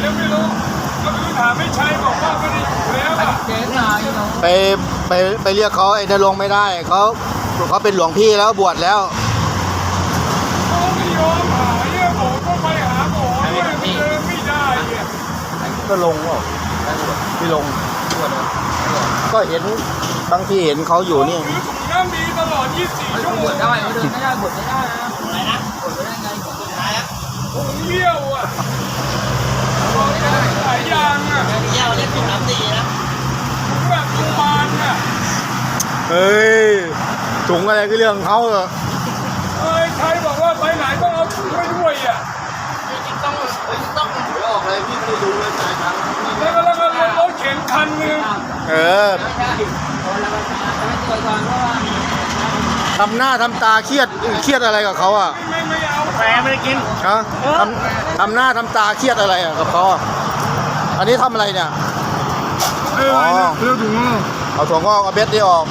แล้วไม่รู้ก็ไม่รู้ถามไม่ใช่บอกว่าไม่ได้อยู่แล้วอะเจ๊นายเนาะไปไปไปเรียกเขาไอ้นรงค์ไม่ได้เขาเขาเป็นหลวงพี่แล้วบวชแล้ว เขาไม่ยอมหาเนี่ยผมก็ไปหาหมอด้วยมันเดินไม่ได้เนี่ยก็ลงเปล่าพี่ลง ก็เห็นบางทีเห็นเขาอยู่นี่ถือถุงน้ำดีตลอด 24 ชั่วโมบวงชได้เขาเดินไม่ได้บวชไม่ได้นะอะไรนะบวชไม่ได้ไงบวชไม่ได้อะ ผมเลี้ยวอะบอกได้หลายอย่างอะ เที่ยวเล่นถุงน้ำดีนะ ผมแบบโรงพยาบาลอะ เฮ้ย ถุงอะไรก็เรื่องเขาเหรอเอ้ยใครบอกว่าไปไหนต้องเอาถุงไปด้วยอะจริงๆต้องต้องออกเลยพี่ไม่รู้เลยจ่ายตังแล้วก็แล้วก็รถเข็นคันหนึงเออทำหน้าทำตาเครียดเครียดอะไรกับเขาอะไม่ไม่เอาแฟไม่ได้กินฮะทำทำหน้าทำตาเครียดอะไรอะกับเขาอะอันนี้ทำอะไรเนี่ยเออเรื่องถุงเอาถั่วงอกเอาเม็ดนี่ออก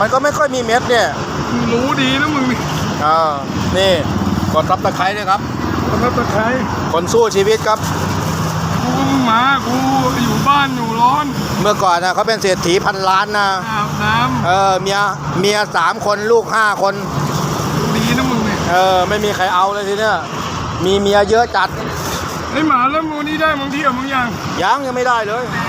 มันก็ไม่ค่อยมีเม็ดเนี่ยมึงรู้ดีนะมึงนี่อ่านี่กดรับตะไคร้ด้วยครับคนรับตะไคร้คนสู้ชีวิตครับกูก็มึงมากูอยู่บ้านอยู่ร้อน เมื่อก่อนนะเขาเป็นเศรษฐีพันล้านนะอาบน้เออเมียเมียสามคนลูกห้าคนำดีนะมึงเนี่ยเออไม่มีใครเอาเลยทีเนี้ยมีเมียเยอะจัดไอ้หมาแล้วมึงนี่ได้มึงเที่ยวมึงยังยังยังไม่ได้เลยแม่